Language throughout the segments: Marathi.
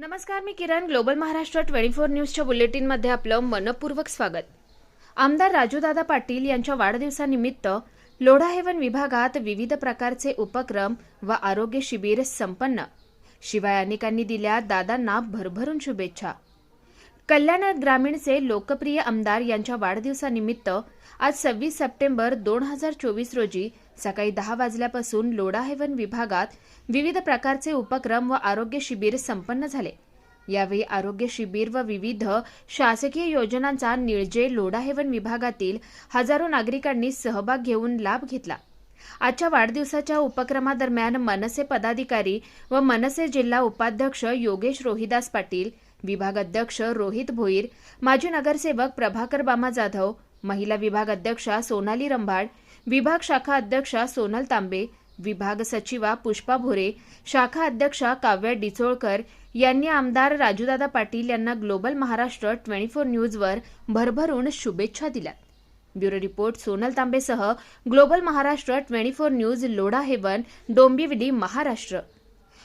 नमस्कार मी Kiran global Maharashtra twenty four न्यूजच्या बुलेटिनमध्ये आपलं मनपूर्वक स्वागत. आमदार राजूदादा पाटील यांच्या वाढदिवसानिमित्त लोढा हेवन विभागात विविध प्रकारचे उपक्रम व आरोग्य शिबिर संपन्न. शिवाय अनेकांनी दिल्या दादांना भरभरून शुभेच्छा. कल्याण ग्रामीणचे लोकप्रिय आमदार यांच्या वाढदिवसानिमित्त आज सव्वीस सप्टेंबर दोन हजार चोवीस रोजी सकाळी दहा वाजल्यापासून लोढा हेवन विभागात विविध प्रकारचे उपक्रम व आरोग्य शिबिर संपन्न झाले. यावेळी आरोग्य शिबिर व विविध शासकीय योजनांचा निळजे लोढा हेवन विभागातील हजारो नागरिकांनी सहभाग घेऊन लाभ घेतला. आजच्या वाढदिवसाच्या उपक्रमादरम्यान मनसे पदाधिकारी व मनसे जिल्हा उपाध्यक्ष योगेश रोहिदास पाटील विभाग अध्यक्ष रोहित भोईर माजी नगरसेवक प्रभाकर बामा जाधव महिला विभाग अध्यक्षा सोनाली रंभाड विभाग शाखा अध्यक्षा सोनल तांबे विभाग सचिवा पुष्पा भोरे शाखा अध्यक्षा काव्या डिचोळकर यांनी आमदार राजूदादा पाटील यांना ग्लोबल महाराष्ट्र ट्वेंटी फोर न्यूजवर भरभरून शुभेच्छा दिल्या. Bureau report Sonal तांबेसह global Maharashtra twenty four news Lodha heaven Dombivli Maharashtra.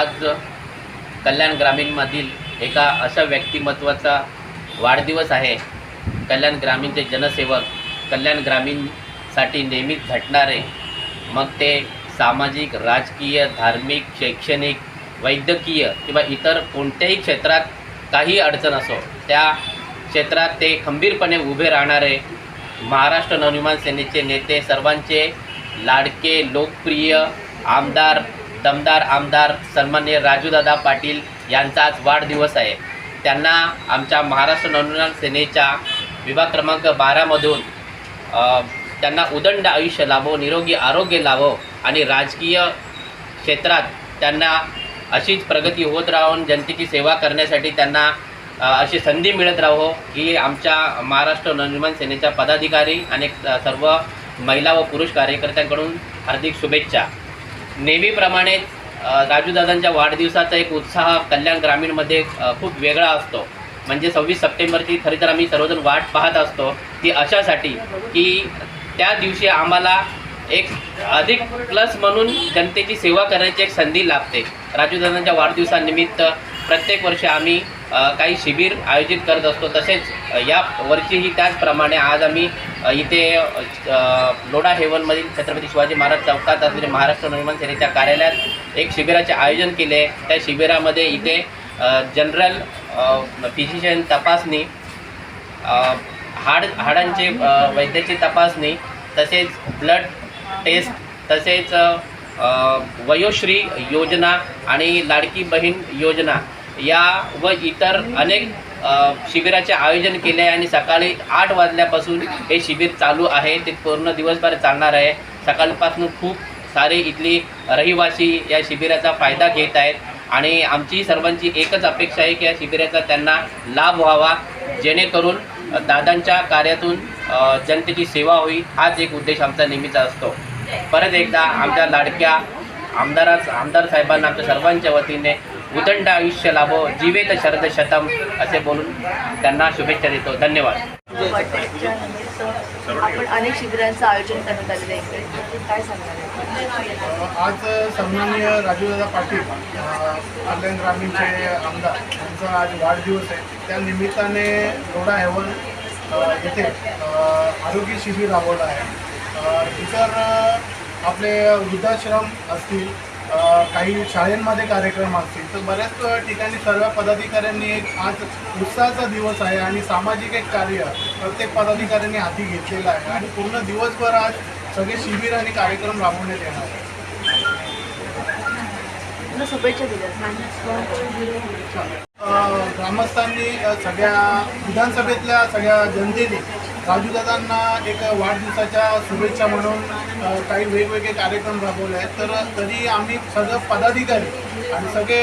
आज कल्याण ग्रामीणमधील एका अशा व्यक्तिमत्वाचा वाढदिवस आहे. कल्याण ग्रामीणचे जनसेवक कल्याण ग्रामीणसाठी नेहमीच झटणारे मग ते सामाजिक राजकीय धार्मिक शैक्षणिक वैद्यकीय किंवा इतर कोणत्याही क्षेत्रात काही अडचण असो त्या क्षेत्रात ते खंबीरपणे उभे राहणारे महाराष्ट्र नवनिर्माण सेनेचे नेते सर्वांचे लाडके लोकप्रिय आमदार दमदार आमदार सन्मान्य राजूदादा पाटील यांचा आज वाढदिवस आहे. त्यांना आमच्या महाराष्ट्र नवनिर्माण सेनेच्या विभाग क्रमांक बारामधून त्यांना उदंड आयुष्य लाभो निरोगी आरोग्य लाभो आणि राजकीय क्षेत्रात त्यांना अशीच प्रगती होत राहून जनतेची सेवा करण्यासाठी त्यांना अशी संधी मिळत राहो ही आमच्या महाराष्ट्र नवनिर्माण सेनेच्या पदाधिकारी आणि सर्व महिला व पुरुष कार्यकर्त्यांकडून हार्दिक शुभेच्छा. नेहमीप्रमाणेच राजूदादांच्या वाढदिवसाचा एक उत्साह कल्याण ग्रामीणमध्ये खूप वेगळा असतो. म्हणजे सव्वीस सप्टेंबरची खरी तर आम्ही सर्वजण वाट पाहत असतो ती अशासाठी की त्या दिवशी आम्हाला एक अधिक प्लस म्हणून जनतेची सेवा करण्याची एक संधी लाभते. राजूदादांच्या वाढदिवसानिमित्त प्रत्येक वर्षी आम्ही काही शिबिर आयोजित करत असतो. तसेच या वर्षीही त्याचप्रमाणे आज आम्ही इथे लोडा लोढा हेवनमधील छत्रपती शिवाजी महाराज चौकात असलेल्या महाराष्ट्र निर्माण सेनेच्या कार्यालयात एक शिबिराचे आयोजन केले. त्या शिबिरामध्ये इथे जनरल फिजिशियन तपासणी हाड हाडांचे वैद्याची तपासणी तसेच ब्लड टेस्ट तसेच वयोश्री योजना आणि लाडकी बहीण योजना या व इतर अनेक शिबिराचे आयोजन केले आहे आणि सकाळी आठ वाजल्यापासून हे शिबिर चालू आहे. ते पूर्ण दिवसभर चालणार आहे. सकाळपासून खूप सारे इथली रहिवासी या शिबिराचा फायदा घेत आहेत आणि आमची सर्वांची एकच अपेक्षा आहे की या शिबिराचा त्यांना लाभ व्हावा जेणेकरून दादांच्या कार्यातून जनतेची सेवा होईल. हाच एक उद्देश आमचा नेहमीचा असतो. परत एकदा आमच्या लाडक्या आमदारास आमदार साहेबांना आमच्या सर्वांच्या वतीने उदंड आयुष्य लाभो जीवेत शरद शतम असे बोलून त्यांना शुभेच्छा देतो. धन्यवाद. आपण अनेक शिबिरांचं आयोजन करण्यात आलेलं आहे काय सांगणार आहे? आज सन्माननीय राजूदादा पाटील कल्याण ग्रामीणचे आमदार यांचा आज वाढदिवस आहे. त्या निमित्ताने लोढा हेवन येथे आरोग्य शिबिर राबवलं आहे. इतर आपले वृद्धाश्रम असतील काही शाळेंमध्ये कार्यक्रम असतील. तर बऱ्याच ठिकाणी सर्व पदाधिकाऱ्यांनी एक आज उत्साहाचा दिवस आहे आणि सामाजिक एक कार्य प्रत्येक पदाधिकाऱ्यांनी हाती घेतलेलं आहे आणि पूर्ण दिवसभर आज सगळे शिबिर आणि कार्यक्रम राबवण्यात येणार आहे. शुभेच्छा दिल्या ग्रामस्थांनी सगळ्या विधानसभेतल्या सगळ्या जनतेने राजूदादांना एक वाढदिवसाच्या शुभेच्छा म्हणून काही वेगवेगळे कार्यक्रम राबवले आहेत. तर तरी आम्ही सगळं पदाधिकारी आणि सगळे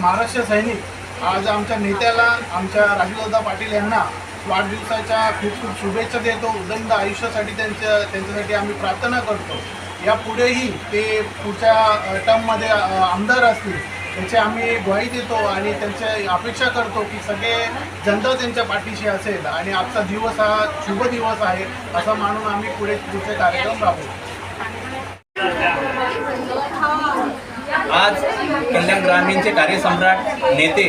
महाराष्ट्र सैनिक आज आमच्या नेत्याला आमच्या राजूदादा पाटील यांना वाढदिवसाच्या खूप खूप शुभेच्छा देतो. उदंड आयुष्यासाठी त्यांच्या त्यांच्यासाठी आम्ही प्रार्थना करतो. यापुढेही ते पुढच्या टर्ममध्ये आमदार असतील त्याची आम्ही ग्वाही देतो आणि त्यांच्या अपेक्षा करतो की सगळे जनता त्यांच्या पाठीशी असेल आणि आजचा दिवस हा शुभ दिवस आहे असं मानून आम्ही पुढे पुढचे कार्यक्रम राबवू. आज कल्याण ग्रामीणचे कार्यसम्राट नेते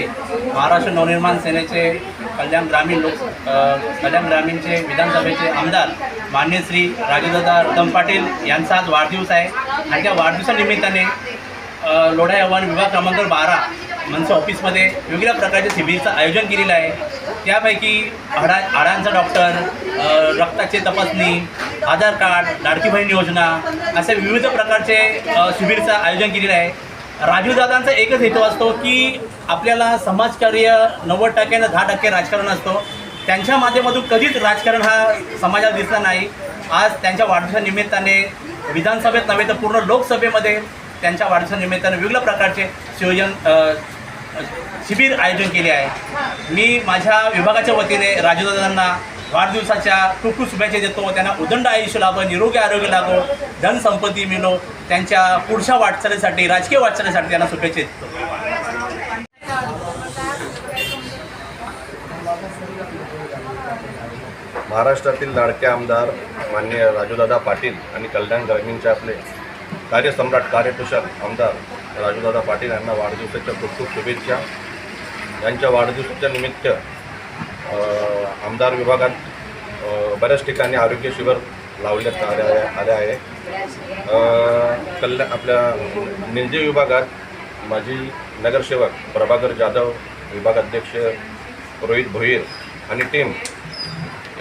महाराष्ट्र नवनिर्माण सेनेचे कल्याण ग्रामीण लोक कल्याण ग्रामीणचे विधानसभेचे आमदार मान्य श्री राजूदादा रतम पाटील यांचा आज वाढदिवस आहे. आणि त्या वाढदिवसानिमित्ताने लोढा आव्हान विभाग क्रमांक बारा मनसे ऑफिसमध्ये वेगवेगळ्या प्रकारच्या शिबिरचं आयोजन केलेलं आहे. त्यापैकी हाडा हाडांचा डॉक्टर रक्ताचे रक्ताची तपासणी आधार कार्ड लाडकी बहीण योजना असे विविध प्रकारचे शिबिरचं आयोजन केलेलं आहे. राजूदादांचा एकच हेतू असतो की आपल्याला समाजकार्य नव्वद टक्के आणि दहा टक्के राजकारण असतो. त्यांच्या माध्यमातून कधीच राजकारण हा समाजाला दिसला नाही. आज त्यांच्या वाढदिवसानिमित्ताने विधानसभेत नव्हे तर पूर्ण लोकसभेमध्ये त्यांच्या वाढदिवसानिमित्ताने विविध प्रकारचे संयोजन शिबिर आयोजन केले आहे. मी माझ्या विभागाच्या वतीने राजूदादांना वाढदिवसाच्या खूप खूप शुभेच्छा देतो. त्यांना उदंड आयुष्य लाभो निरोगी आरोग्य लाभो धनसंपत्ती मिळो त्यांच्या पुढच्या वाटचालीसाठी राजकीय वाटचालीसाठी त्यांना शुभेच्छा देतो. महाराष्ट्रातील लाडके आमदार माननीय राजूदादा पाटील आणि कल्याण ग्रामीणचे आपले कार्यसम्राट कार्यकुशल आमदार राजूदादा पाटील यांना वाढदिवसाच्या खूप खूप शुभेच्छा. यांच्या वाढदिवसाच्या निमित्त आमदार विभागात बऱ्याच ठिकाणी आरोग्य शिबिर लावण्यात आले आले आहे. कल्या कल्याण आपल्या निलजे विभागात माजी नगरसेवक प्रभाकर जाधव विभागाध्यक्ष रोहित भोईर आणि टीम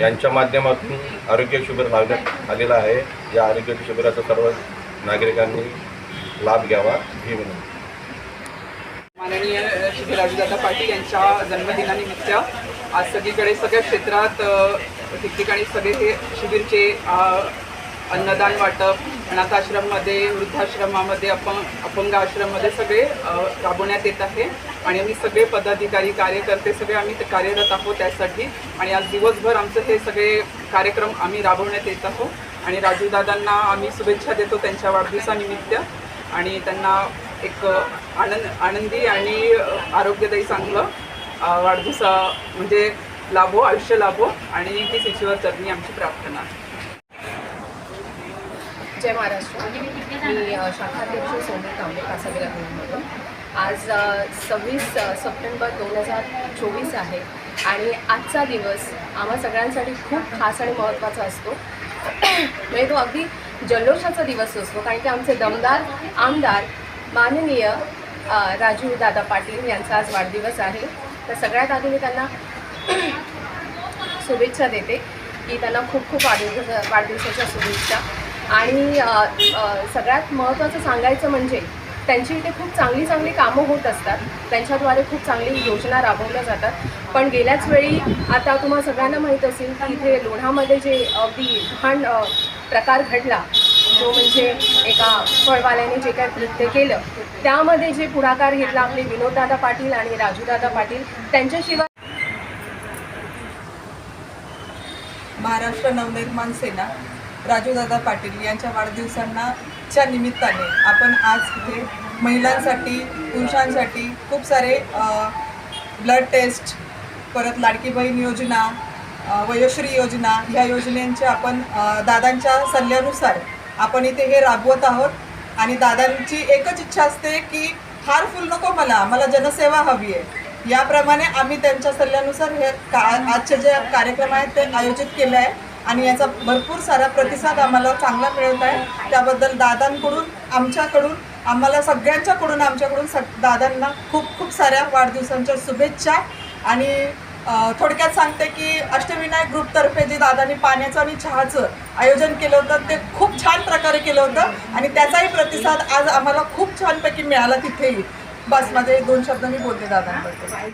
यांच्या माध्यमातून आरोग्य शिबिर लावण्यात आलेलं आहे. या आरोग्य शिबिराचं सर्व नागरिकांनी लाभ घ्यावा हे विनंती माननीय श्री राजूदादा पाटील यांच्या जन्मदिनानिमित्त आज सगळीकडे सगळ्या क्षेत्रात ठिकठिकाणी सगळे हे शिबिरचे अन्नदान वाटप अनाथ आश्रममध्ये वृद्धाश्रमामध्ये अपंग अपंग आश्रममध्ये सगळे राबवण्यात येत आहे. आणि आम्ही सगळे पदाधिकारी कार्यकर्ते सगळे आम्ही कार्यरत आहोत त्यासाठी. आणि आज दिवसभर आमचं हे सगळे कार्यक्रम आम्ही राबवण्यात येत आहोत. आणि राजूदादांना आम्ही शुभेच्छा देतो त्यांच्या वाढदिवसानिमित्त. आणि त्यांना एक आनंद आनंदी आणि आरोग्यदायी चांगलं वाढदिवसा वाढदिवस म्हणजे लाभो आयुष्य लाभो आणि ती ईश्वर चरणी आमची प्रार्थना. जय महाराष्ट्र. मी शाखाध्यक्ष सोनी कांबे कासावी मधून आज सव्वीस सप्टेंबर दोन हजार चोवीस आहे. आणि आजचा दिवस आम्हा सगळ्यांसाठी खूप खास आणि महत्त्वाचा असतो. म्हणजे तो अगदी जल्लोषाचा दिवस असतो. कारण की आमचे दमदार आमदार माननीय राजू दादा पाटील यांचा आज वाढदिवस आहे. तर सगळ्यात आधी मी त्यांना शुभेच्छा देते की त्यांना खूप खूप वाढदिवसा वाढदिवसाच्या शुभेच्छा. आणि सगळ्यात महत्त्वाचं सांगायचं म्हणजे त्यांची इथे खूप चांगली चांगली कामं होत असतात. त्यांच्याद्वारे खूप चांगली योजना राबवल्या जातात. पण गेल्याच वेळी आता तुम्हाला सगळ्यांना माहीत असेल की इथे लोणामध्ये जे अगदी घाण प्रकार घडला तो म्हणजे एका फळवाल्याने जे काय कृत्य केलं त्यामध्ये जे पुढाकार घेतला आपले विनोददादा पाटील आणि राजूदादा पाटील त्यांच्याशिवाय महाराष्ट्र नवनिर्माण सेना राजूदादा पाटील यांच्या वाढदिवसांना च्या निमित्ताने आपण आज इथे महिलांसाठी पुरुषांसाठी खूप सारे ब्लड टेस्ट परत लाडकी बहीण योजना वयोश्री योजना ह्या योजनेंचे आपण दादांच्या सल्ल्यानुसार आपण इथे हे राबवत आहोत. आणि दादांची एकच इच्छा असते की फार फुल नको मला मला जनसेवा हवी आहे. याप्रमाणे आम्ही त्यांच्या सल्ल्यानुसार हे का आजचे जे कार्यक्रम आहेत ते आयोजित केले आहे. आणि याचा भरपूर सारा प्रतिसाद आम्हाला चांगला मिळत आहे. त्याबद्दल दादांकडून आमच्याकडून आम्हाला सगळ्यांच्याकडून आमच्याकडून सग दादांना खूप खूप साऱ्या वाढदिवसांच्या शुभेच्छा. आणि थोडक्यात सांगते की अष्टविनायक ग्रुपतर्फे जे दादांनी पाण्याचं आणि चहाचं आयोजन केलं होतं ते खूप छान प्रकारे केलं होतं. आणि त्याचाही प्रतिसाद आज आम्हाला खूप छानपैकी मिळाला तिथेही. बस माझे दोन शब्द मी बोलते दादांबद्दल.